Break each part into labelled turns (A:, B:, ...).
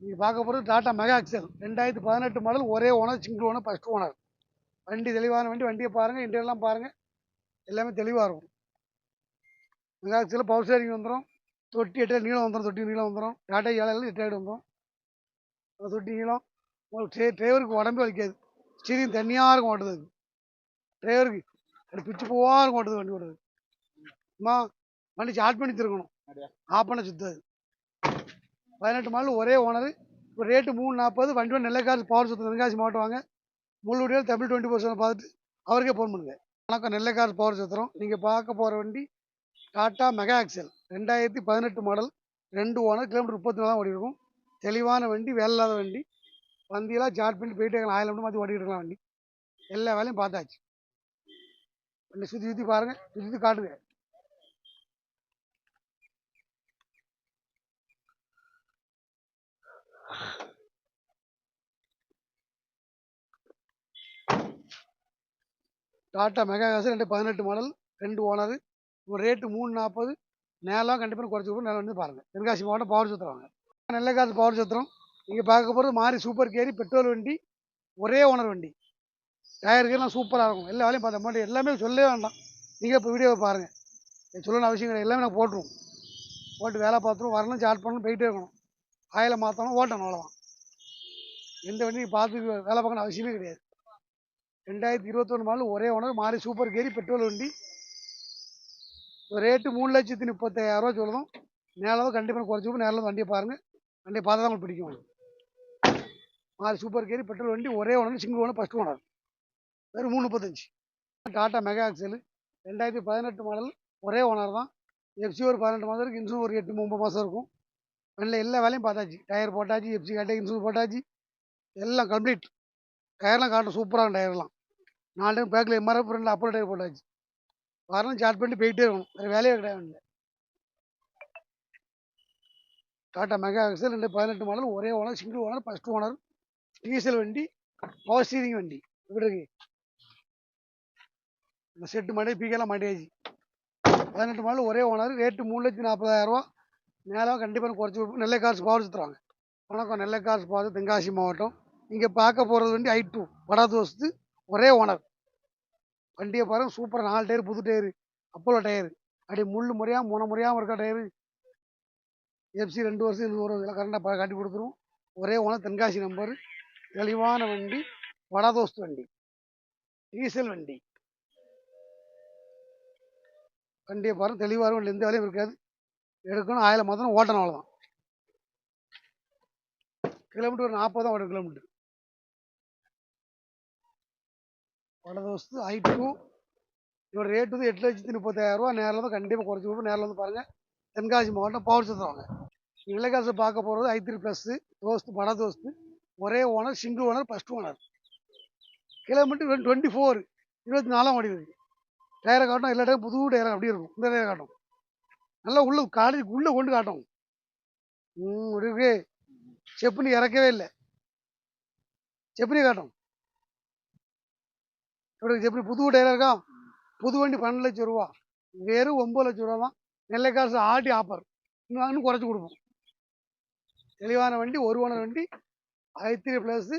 A: நீங்கள் பார்க்க போகிறது டாட்டா மெகா எக்ஸல் ரெண்டாயிரத்தி பதினெட்டு மாடல் ஒரே owner single owner first owner வண்டி தெளிவான வண்டி வண்டியை பாருங்கள் இன்டர்லாம் பாருங்கள் எல்லாமே தெளிவாக இருக்கும். மெகா எக்ஸல் பவர் ஸ்டேரிங் வந்துடும் தொட்டி எட்டு நீளம் வந்துடும் தொட்டி நீளம் வந்துடும் டாட்டா ஏழு எட்டு வந்துடும் அந்த தொட்டி நீளம் உங்களுக்கு ட்ரே டிரைவருக்கு உடம்பே வலிக்காது. ஸ்டீரிங் தனியாக இருக்கும் ஓட்டுறது டிரைவருக்கு அப்படி பிச்சு போவாக இருக்கும் ஓட்டுறது வண்டி ஓட்டுறது அம்மா வண்டி ஸ்டார்ட் பண்ணி திருக்கணும் ஆஃப் பண்ண சுத்தாது. பதினெட்டு மாடல் ஒரே ஓனர் இப்போ ரேட்டு மூணு நாற்பது வண்டி வந்து நெல்லைக்காசு பவர் சுத்தம் தென்காசி மாவட்டம் வாங்க முள்ளுடியில் தமிழ் டுவெண்ட்டி பர்சன்ட் பார்த்துட்டு அவருக்கே ஃபோன் பண்ணுங்கள் வணக்கம் நெல்லைக்காசு பவர் சுத்திரம் நீங்கள் பார்க்க போகிற வண்டி டாட்டா மெகா எக்ஸல் ரெண்டாயிரத்தி பதினெட்டு மாடல் ரெண்டு ஓனர் கிலோமீட்டர் முப்பத்தி நாலு ஓடி இருக்கும் தெளிவான வண்டி வேலை இல்லாத வண்டி. வண்டியெல்லாம் சார்ஜ் பண்ணி போயிட்டு இருக்கலாம். ஆயிரம் மாற்றி ஓட்டிட்டு இருக்கலாம் வண்டி. எல்லா வேலையும் பார்த்தாச்சு. வண்டி சுற்றி சுற்றி பாருங்கள் சுற்றி சுற்றி காட்டுங்க டாட்டா மெகா காசு ரெண்டு பதினெட்டு மாடல் ரெண்டு ஓனர் ஒரு ரேட்டு மூணு நாற்பது நேரம் கண்டிப்பாக குறைச்சி கொடுப்போம் நேரம் வந்து பாருங்கள் தென்காசி மாவட்டம் பவர் சுத்திரம் நெல்லை காசு பவர் சுத்திரம். நீங்கள் பார்க்க போகிறது மாறி சூப்பர் கேரி பெட்ரோல் வண்டி ஒரே ஓனர் வண்டி. டயருக்கெல்லாம் சூப்பராக இருக்கும். எல்லா வேலையும் பார்த்த மாட்டேன் எல்லாமே சொல்லவே வேண்டாம். நீங்கள் இப்போ வீடியோவை பாருங்கள் இது சொல்லணும் அவசியம் கிடையாது. எல்லாமே நான் போட்டுருவோம். போட்டு வேலை பார்த்துருவோம். வரணும் சார்ட் பண்ணணும் போயிட்டே இருக்கணும். ஆயில் மாற்றணும் ஓட்டணும் அவ்வளோதான் எந்த வண்டியும் பார்த்து வேலை பார்க்கணும் அவசியமே கிடையாது. ரெண்டாயிரத்தி இருபத்தொன்று மாடல் ஒரே ஓனர் மாறி சூப்பர் கேரி பெட்ரோல் வண்டி. ரேட்டு மூணு லட்சத்தி முப்பத்தாயிரரூவா சொல்லணும் நேரில் கண்டிப்பாக குறைச்சி நேரில் வண்டியை பாருங்கள் வண்டியை பார்த்தா தான் உங்களுக்கு பிடிக்கும் மாறி சூப்பர் கேரி பெட்ரோல் வண்டி ஒரே owner single owner first owner வெறும் மூணு முப்பத்தஞ்சு. டாட்டா மெகா ஆக்சல் ரெண்டாயிரத்தி பதினெட்டு மாடல் ஒரே ஓனர் தான். எஃப்சி ஒரு பதினெட்டு மாதம் இருக்குது இன்சூர் ஒரு எட்டு ஒம்பது மாதம் இருக்கும். வண்டியில் எல்லா வேலையும் பார்த்தாச்சு. டயர் போட்டாச்சு எஃப்சி காட்டி இன்சூர் போட்டாச்சு. எல்லாம் கம்ப்ளீட் டயர்லாம் காட்டும் சூப்பரான டயர்லாம் நாலு டைம் பேக்கில் எம்ஆர்எஃப் ரெண்டு அப்போ டயர் போட்டாச்சு. வரணும் சார்ட் பண்ணி போயிட்டே இருக்கணும். வேறு வேலையே கிடையாது டாட்டா மெகா எக்ஸல் ரெண்டு பதினெட்டு மாடல் ஒரே owner single owner first owner diesel வண்டி பவர் ஸ்டீரிங் வண்டி. எப்படி இருக்கு? இந்த செட்டு மாடி பீக்கெல்லாம் மாட்டியாச்சு. பதினெட்டு மாடல் ஒரே ஓனர் ரேட்டு மூணு லட்சத்தி நாற்பதாயிரரூவா நேரம் கண்டிப்பாக குறைச்சி கொடுப்போம் நெல்லை காசு பவர் சுற்றுறாங்க வணக்கம் நெல்லை காசு பார்த்து தென்காசி மாவட்டம். இங்கே பார்க்க போகிறது வண்டி ஐ டூ வடா ஒரே ஓனர் வண்டியை பாருங்க சூப்பராக நாலு டயர் புது டயரு அப்போலோ டயரு. அப்படி முள் முறையாக முனை முறையாகவும் இருக்க டயரு. எஃப்சி ரெண்டு வருஷம் இது ஒரு இதெல்லாம் கரண்டாக காட்டி கொடுத்துரும். ஒரே ஓனர் தென்காசி நம்பர். தெளிவான வண்டி வடா வண்டி டீசல் வண்டி. வண்டியை பாருங்க தெளிவாக வண்டி எந்த வேலையும் இருக்காது. எடுக்கணும் ஆயிரம் மாதம் ஓட்டணும் அவ்வளோதான் கிலோமீட்டர் ஒரு நாற்பது தான் ஓடும் கிலோமீட்டர். வடதோஸ்து ஐ டூ இதோட ரேட் வந்து எட்டு லட்சத்தி முப்பத்தாயிரம் ரூபா. நேரில் வந்து கண்டிப்பாக குறைச்சி கொடுப்போம். நேரில் வந்து பாருங்கள் தென்காசி மாவட்டம் பவர் சுற்றுவாங்க நிலைக்காசு பார்க்க போகிறது ஐ த்ரீ ப்ளஸ்ஸு தோஸ்து வட தோஸ்து ஒரே owner single owner first owner kilometre twenty four இருபத்தி நாலாம் ஓடி இருக்குது டயரை காட்டும் எல்லா டயரும் புது டயர் அப்படியே இருக்கும். இந்த டயரை காட்டும் நல்லா உள்ள காலேஜுக்கு உள்ளே கொண்டு காட்டும் ம் இருக்கு. செப்புனி இறக்கவே இல்லை. செப்புனி காட்டும் இவருக்கு எப்படி புது டெய்லருக்கா இருக்கா? புது வண்டி பன்னெண்டு லட்சம் ரூபா. வெறும் ஒம்பது லட்சம் ரூபா தான். நெல்லை காசு ஆட்டி ஆஃபர் இன்னும் இன்னும் குறைச்சி கொடுப்போம். தெளிவான வண்டி ஒரு ஓனர் வண்டி ஐ ப்ளஸ்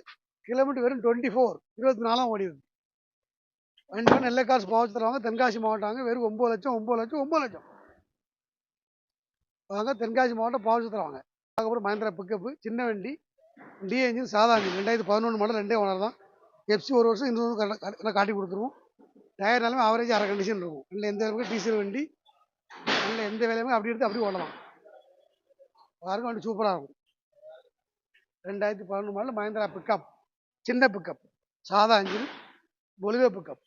A: கிலோமீட்டர் வெறும் டுவெண்ட்டி ஃபோர் இருபத்தி நாலாம் ஓடிடுது. வண்டி நெல்லை காசு போக தருவாங்க. தென்காசி மாவட்டம் வெறும் ஒம்பது லட்சம் ஒம்பது லட்சம் ஒம்பது லட்சம். வாங்க தென்காசி மாவட்டம் பவர் அதுக்கப்புறம் மஹேந்திரா பிக்கப்பு சின்ன வண்டி டி என்ஜின் சாதா ரெண்டாயிரத்தி பதினொன்று மாடல் ரெண்டே ஓனர் தான். எஃப்சி ஒரு வருஷம் இன்னொரு கரெக்டாக காட்டி கொடுத்துருவோம். டயர் நிலமே ஆவரேஜ் அரை கண்டிஷன் இருக்கும். இல்லை எந்த அளவுக்கு டீசல் வண்டி இல்லை எந்த வேலையுமே அப்படி எடுத்து அப்படி ஓடலாம் பாருங்க வண்டி சூப்பராக இருக்கும். ரெண்டாயிரத்தி பதினொன்று மாடல் மஹேந்திரா பிக்கப் சின்ன பிக்கப் சாதா அஞ்சு பொலிவே பிக்கப்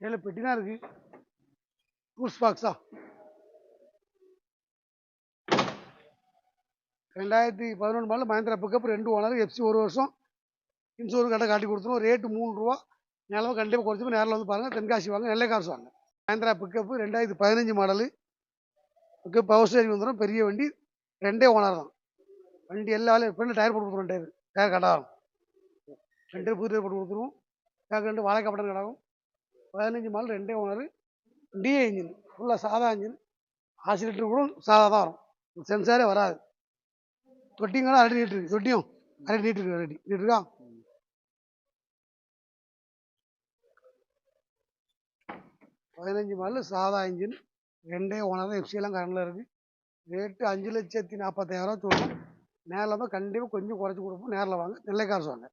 A: ஏழு பெட்டி தான் இருக்கு. டூஸ் பாக்ஸா ரெண்டாயிரத்தி பதினொன்று மாடல் மஹேந்திரா பிக்கப் ரெண்டு ஓனர் எஃப்சி ஒரு வருஷம். இன்சூரன்ஸ் கடை காட்டி கொடுத்துருவோம் ரேட்டு மூணு ரூபா நிலவு கண்டிப்பாக குறைச்சி போய் நேரில் வந்து பாருங்கள் தென்காசி வாங்க. நெல்லை காசு வாங்க. மஹேந்திரா பிக்கப்பு ரெண்டாயிரத்தி பதினஞ்சு மாடலு பிக்கப் பவர் ஸ்டேரிங் வந்துடும் பெரிய வண்டி. ரெண்டே ஓனர் தான். வண்டி எல்லா வேலையும் ஃப்ரெண்டு டயர் போட்டு கொடுத்துருவோம் டயர் டயர் கடாகும் ரெண்டு புது டயர் போட்டு கொடுத்துருவோம். பேக் ரெண்டு வாழைக்காய் பட்டன் கிடக்கும் பதினஞ்சு மாடல் ரெண்டே ஓனர் டிஏ இன்ஜின் ஃபுல்லாக சாதா இன்ஜின் ஆசிலிட்டர் கூட சாதா தான் வரும். சென்சாரே வராது. தொட்டியும் கூட அரடி இருக்கு. தொட்டியும் அரடி நீட்டு அரடி ரெடி நீட்டு இருக்கா பதினஞ்சு மாடல் சாதா இன்ஜின். ரெண்டே ஓனர் எஃப்சி எல்லாம் கரண்டில் இருக்குது ரேட்டு அஞ்சு லட்சத்தி நாற்பத்தாயிரம் சொல்லுவோம் நேரில் தான் கண்டிப்பாக கொஞ்சம் குறைச்சி கொடுப்போம். நேரில் வாங்க. நெல்லைக்காரன் காசு வாங்க